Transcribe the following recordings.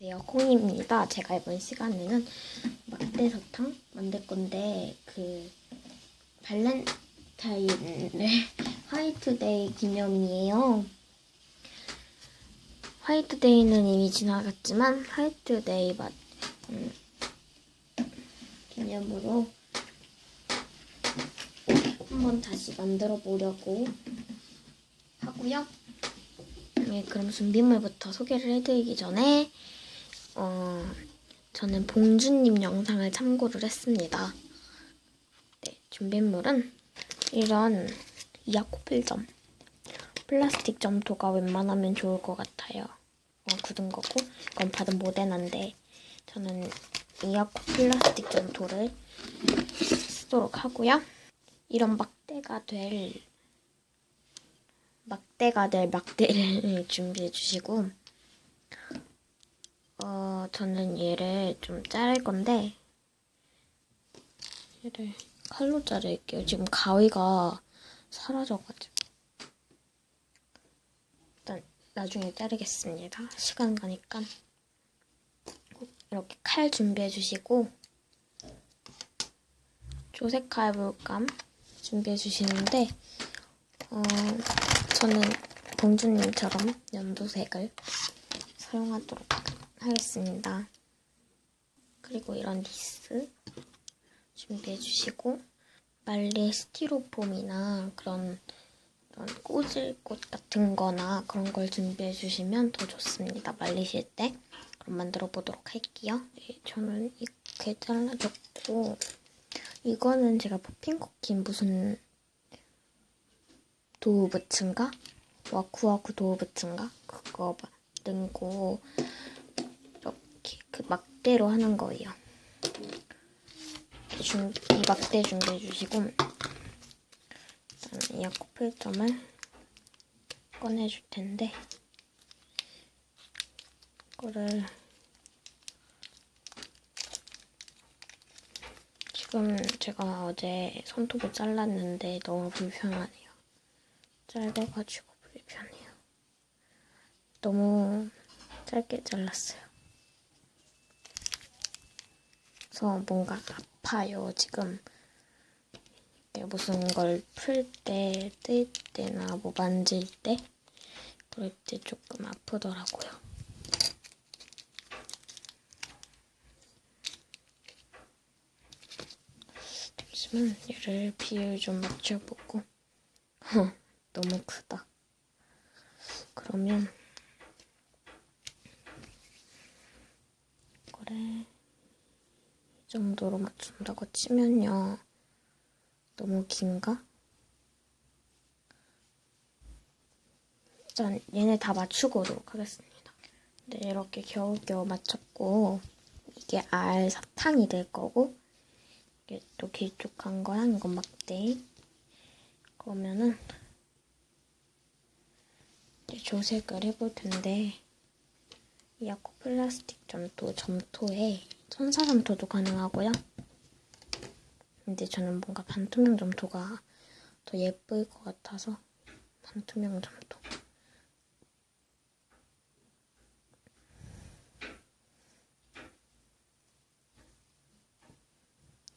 네, 콩입니다. 제가 이번 시간에는 막대 사탕 만들 건데 그 발렌타인의 화이트데이 기념이에요. 화이트데이는 이미 지나갔지만 화이트데이 맛 음, 기념으로 한번 다시 만들어 보려고 하고요. 네, 그럼 준비물부터 소개를 해드리기 전에 어, 저는 봉주님 영상을 참고를 했습니다. 네, 준비물은 이런 이아코필점 플라스틱 점토가 웬만하면 좋을 것 같아요. 어, 굳은 거고 이건 받은 모데나인데 저는 이아코 플라스틱 점토를 쓰도록 하고요. 이런 막대가 될 막대가 될 막대를 준비해 주시고 어 저는 얘를 좀 자를 건데 얘를 칼로 자를게요. 지금 가위가 사라져가지고 일단 나중에 자르겠습니다. 시간 가니까 이렇게 칼 준비해 주시고 조색칼 물감 준비해 주시는데 어, 저는 봉주님처럼 연두색을 사용하도록 하겠습니다. 그리고 이런 리스 준비해 주시고 말리 스티로폼이나 그런 이런 꽂을 꽃 같은 거나 그런 걸 준비해 주시면 더 좋습니다. 말리실 때. 그럼 만들어 보도록 할게요. 네, 저는 이렇게 잘라줬고 이거는 제가 퍼핑쿠키 무슨 도우부츠인가? 와쿠와쿠 도우부츠인가? 그거 만든 거 그 막대로 하는 거예요. 준, 이 막대 준비해 주시고 일단 이 코필점을 꺼내줄 텐데 이거를 지금 제가 어제 손톱을 잘랐는데 너무 불편하네요. 짧아가지고 불편해요. 너무 짧게 잘랐어요. 그래서 뭔가 아파요, 지금. 이게 무슨 걸 풀 때, 뜰 때나 뭐 만질 때, 그럴 때 조금 아프더라고요. 잠시만, 얘를 비율 좀 맞춰보고. 너무 크다. 그러면, 그래. 이 정도로 맞춘다고 치면요. 너무 긴가? 일단 얘네 다 맞추고 오도록 하겠습니다. 네, 이렇게 겨우겨우 맞췄고 이게 알 사탕이 될 거고 이게 또 길쭉한 거랑 이건 막대 그러면은 이제 조색을 해볼 텐데 이 아코 플라스틱 점토 점토에 천사 점토도 가능하고요. 근데 저는 뭔가 반투명 점토가 더 예쁠 것 같아서 반투명 점토.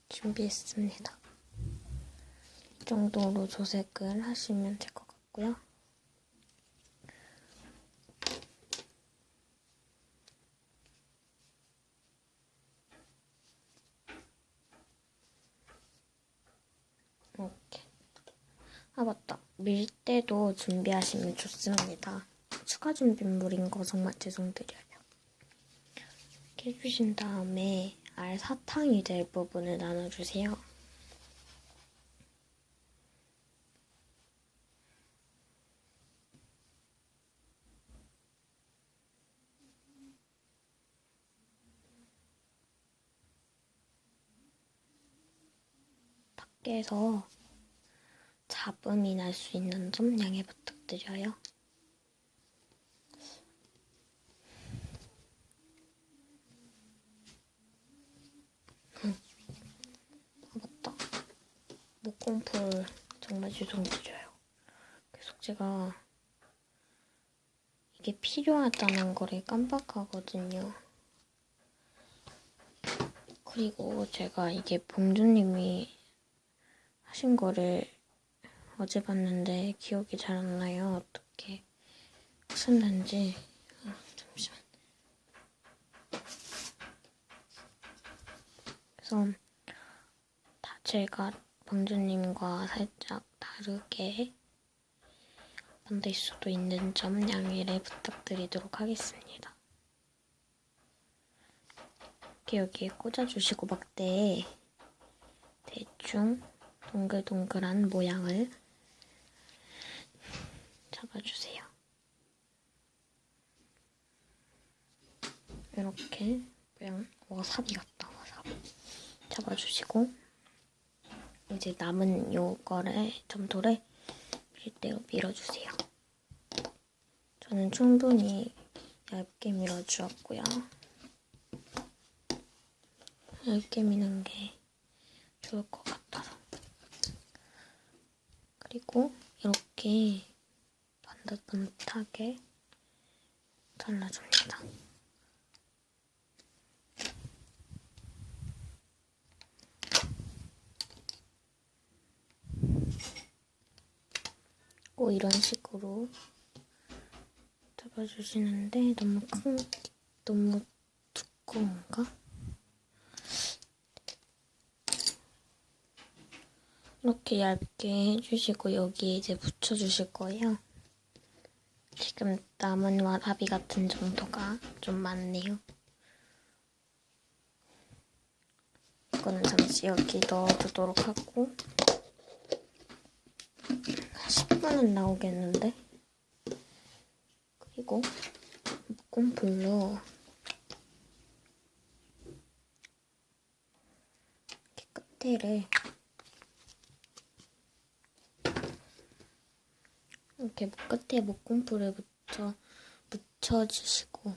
준비했습니다. 이 정도로 조색을 하시면 될 것 같고요. 이렇게. 아, 맞다. 밀대도 준비하시면 좋습니다. 추가 준비물인 거 정말 죄송드려요. 이렇게 해주신 다음에 알 사탕이 될 부분을 나눠주세요. 밖에서 잡음이 날수 있는 점 양해 부탁드려요. 아, 맞다. 목공풀 정말 죄송드려요. 계속 제가 이게 필요하다는 거를 깜빡하거든요. 그리고 제가 이게 봉주님이 하신 거를 어제 봤는데 기억이 잘 안 나요. 어떻게 하셨는지. 아, 잠시만. 그래서 다 제가 봉주님과 살짝 다르게 만들 수도 있는 점 양해를 부탁드리도록 하겠습니다. 이렇게 여기에 꽂아주시고 막대에 대충 동글동글한 모양을 잡아주세요. 이렇게 모양 와사비 같다 와사비 잡아주시고 이제 남은 요거를 점토를 밀대로 밀어주세요. 저는 충분히 얇게 밀어주었고요. 얇게 미는 게 좋을 것 같아서. 그리고 이렇게 반듯반듯하게 잘라줍니다. 꼭 이런 식으로 잡아주시는데 너무 큰, 너무 두꺼운가? 이렇게 얇게 해주시고 여기에 이제 붙여주실 거예요. 지금 남은 와사비 같은 정도가 좀 많네요. 이거는 잠시 여기 넣어두도록 하고 10분은 나오겠는데? 그리고 묶음불로 이렇게 끝에를 이렇게 끝에 묶음불을 묻혀, 묻혀주시고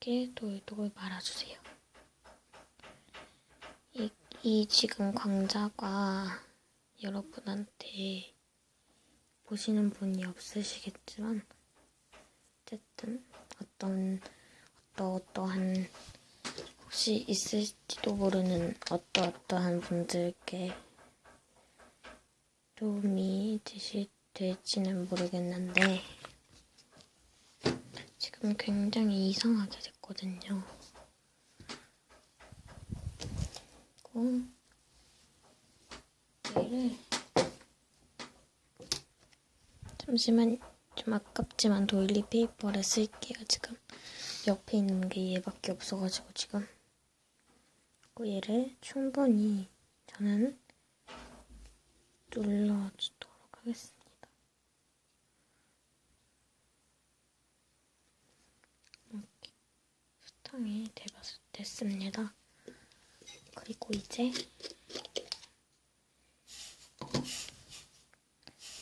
이렇게 돌돌 말아주세요. 이, 이 지금 광자가 여러분한테 보시는 분이 없으시겠지만 어쨌든 어떤 어떠 어떠한 혹시 있을지도 모르는 어떠 어떠한 분들께 도움이 되실, 될지는 모르겠는데 지금 굉장히 이상하게 됐거든요. 그리고 얘를 잠시만 좀 아깝지만 도일리 페이퍼를 쓸게요 지금 옆에 있는 게 얘밖에 없어가지고 지금 얘를 충분히 저는 눌러주도록 하겠습니다. 이렇게 수탕이 됐습니다. 그리고 이제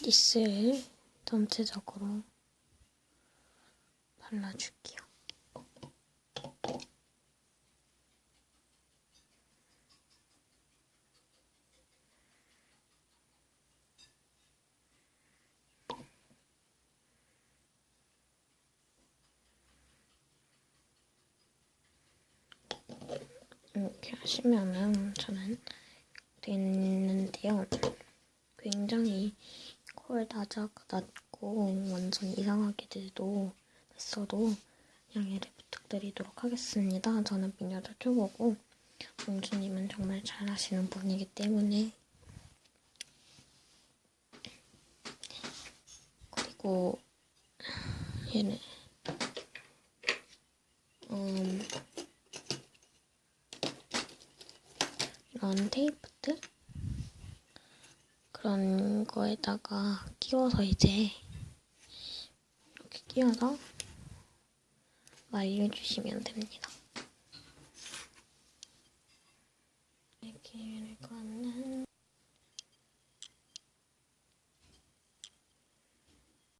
니스를 전체적으로 발라줄게요. 이렇게 하시면은 저는 됐는데요. 굉장히 콜 낮아, 낮고 완전 이상하게 돼도 됐어도 양해를 부탁드리도록 하겠습니다. 저는 미녀도 초보고 공주님은 정말 잘하시는 분이기 때문에 그리고 얘는 음, 이런 테이프들 그런 거에다가 끼워서 이제 이렇게 끼워서 말려주시면 됩니다.